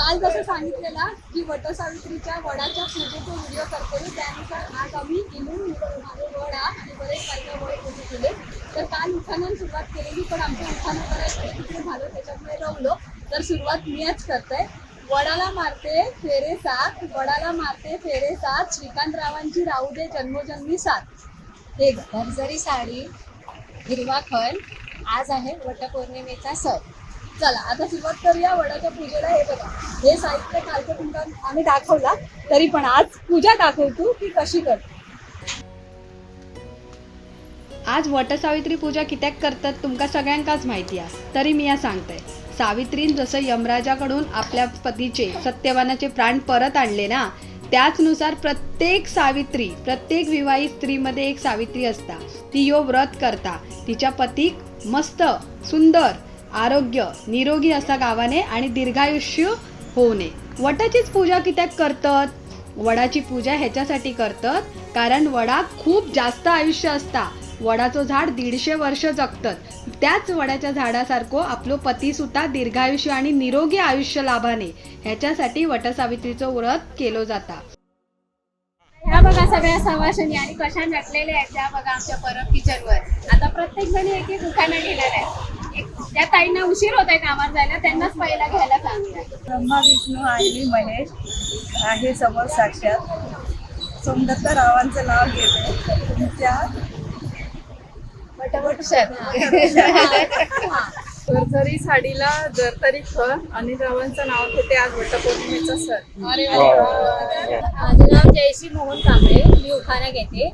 काल जसं सांगितलेला की वटसावित्रीच्या वडाच्या पूजेचे व्हिडिओ करते त्यानुसार आज आम्ही इलून वडा आणि बरेच काही वड पूजे केले. तर काल उखाण्यानं सुरुवात केलेली पण आमच्या उखाणं करायचं तिकडे झालं त्याच्यामुळे रमलो. तर सुरुवात मीच करते. वडाला मारते फेरे सात. वडाला मारते फेरे सात. श्रीकांतरावांची राहू दे जन्मोजन्मी सात. हे ग. साडी हिरवा खल. आज आहे वटपौर्णिमेचा सण. चला आता सुरुवात करूया वडाच्या पूजेला. हे बघा हे साहित्य कालचं तुमका आम्ही दाखवला तरी पण आज पूजा दाखवतो की कशी करतो आज वटसावित्री पूजा कित्याक करतात तुमका सगळ्यांकाच माहिती आहे. तरी मी या सांगते सावित्रीन जसं यमराजाकडून आपल्या पतीचे सत्यवानाचे प्राण परत आणले ना त्याचनुसार प्रत्येक सावित्री प्रत्येक विवाहित स्त्रीमध्ये एक सावित्री असता. ती यो व्रत करता. तिच्या पतीक मस्त सुंदर आरोग्य निरोगी असा गावाने आणि दीर्घायुष्य होऊ नये. वटाचीच पूजा कित्याक करतात? वडाची पूजा ह्याच्यासाठी करतात कारण वडा खूप जास्त आयुष्य असता. वडाचं झाड दीडशे वर्ष जगतात त्याच वडाच्या झाडासारखं आपलो पती सुद्धा दीर्घायुष्य आणि निरोगी आयुष्य लाभाने ह्याच्यासाठी वटसावित्रीचं व्रत केलं जाता. ह्या बघा सगळ्या सवाशनी आणि कशा नटलेल्या आहेत त्या बघा आमच्या परब किचनवर आता प्रत्येक जणी एक एक दुकानं घेणार आहे ज्या ताईंना उशीर होत आहे कामावर जायला त्यांनाच पहिला घ्यायला सांगूया ब्रह्मा विष्णू आणि महेश आहे समोर साक्षात. सोमदत्त रावांचं नाव घेते त्या जरी साडीला जरतरी खर आणि रावांचं नाव घेते आज वटपौर्णिमेचा सण माझं नाव जयश्री मोहन कांबळे मी उखाणा घेते.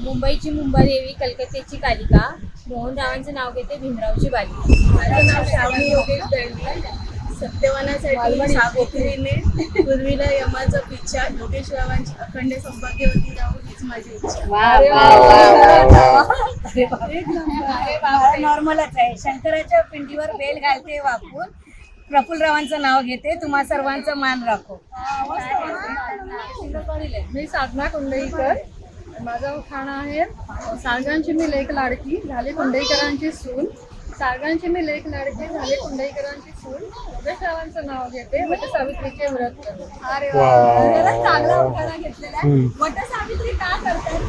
मुंबईची मुंबादेवी कलकत्त्याची कालिका. मोहनरावांचं नाव घेते भीमरावची बालिका माझं नाव श्रावणी योगेश दळवी सत्यवानासाठी सावित्रीने पूर्वीला यमाचा पिच्छा योगेशरावांची अखंड सौभाग्यवती राहू हीच माझी इच्छा. नॉर्मलच आहे. शंकराच्या पिंडीवर बेल घालते वाकून. प्रफुल्लरावांचं नाव घेते. तुम्हा सर्वांचा मान राखो. मी साधना कुंडईकर. माझा उखाणा आहे. सारगांची मी लेख लाडकी झाली कुंडईकरांची सून. सारगांची मी लेख लाडकी झाली कुंडईकरांची सून. नाव घेते वट सावित्रीचे व्रत करते. अरे चांगला उखाणा घेतलेला आहे. वटसावित्री का करतात?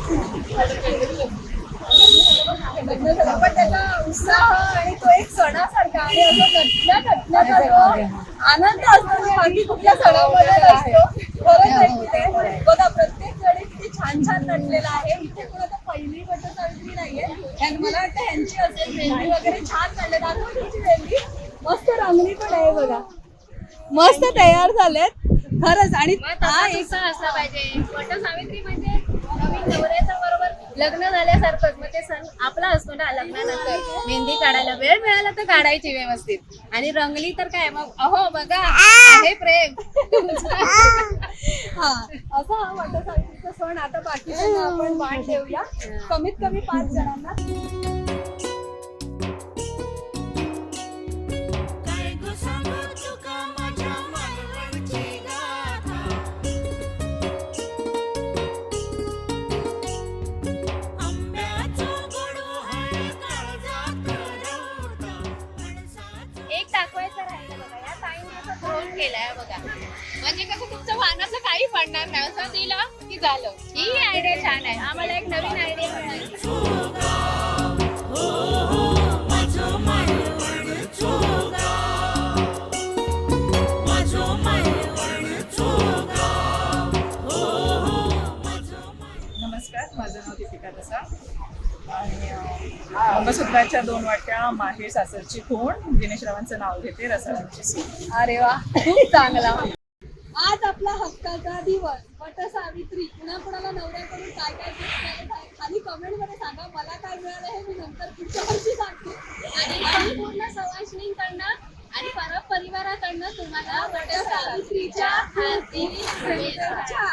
पण त्याचा उत्साह आणि तो एक सणासारखा आणि असं घटना आनंद असतो. तो बाकी कुठल्या सणामध्ये नाही? बघा प्रत्येक जणी छान छान नटलेला आहे. इथे पण आता पहिली वटसावित्री नाहीये. आणि मला वाटतं ह्यांची असेल मेहंदी वगैरे छान काढले दाखव तुमची मेहंदी मस्त रंगली पण आहे बघा. मस्त तयार झालेत. खरंच. आणि हा एक असला पाहिजे. म्हणजे नवीन नवऱ्याच्या बरोबर लग्न झाल्यासारखंच. मग ते सण आपला असतो ना लग्नानंतर. मेहंदी काढायला वेळ मिळाला तर काढायची व्यवस्थित. आणि रंगली तर काय मग अहो बघा आहे प्रेम. हा. असा हा वटसावित्रीचा सण. आता बाकी आपण बाण ठेवूया कमीत कमी पाच जणांना. म्हणजे कसं तुमचं वाहनाचं काही पडणार नाही. असं दिलं की झालं. ही आयडिया छान आहे. आम्हाला एक नवीन आयडिया नमस्कार माझं नाव दीपिका दसा. आणि अं, मंगळसूत्राच्या दोन वाट्या माहेर सासरची खूण. दिनेशरावांचं नाव घेते रसाळांची सून. अरे वा खूप चांगला. आज आपला हक्काचा दिवस. वट सावित्री कुणा कुणाला नवऱ्याकडून काय काय gift आहे? खाली कमेंटमध्ये सांगा मला काय मिळालं हे मी नंतर पुढच्या वर्षी सांगते. आणि संपूर्ण सवाशिणींकडनं आणि परत परिवाराकडनं तुम्हाला वट सावित्रीच्या हार्दिक शुभेच्छा.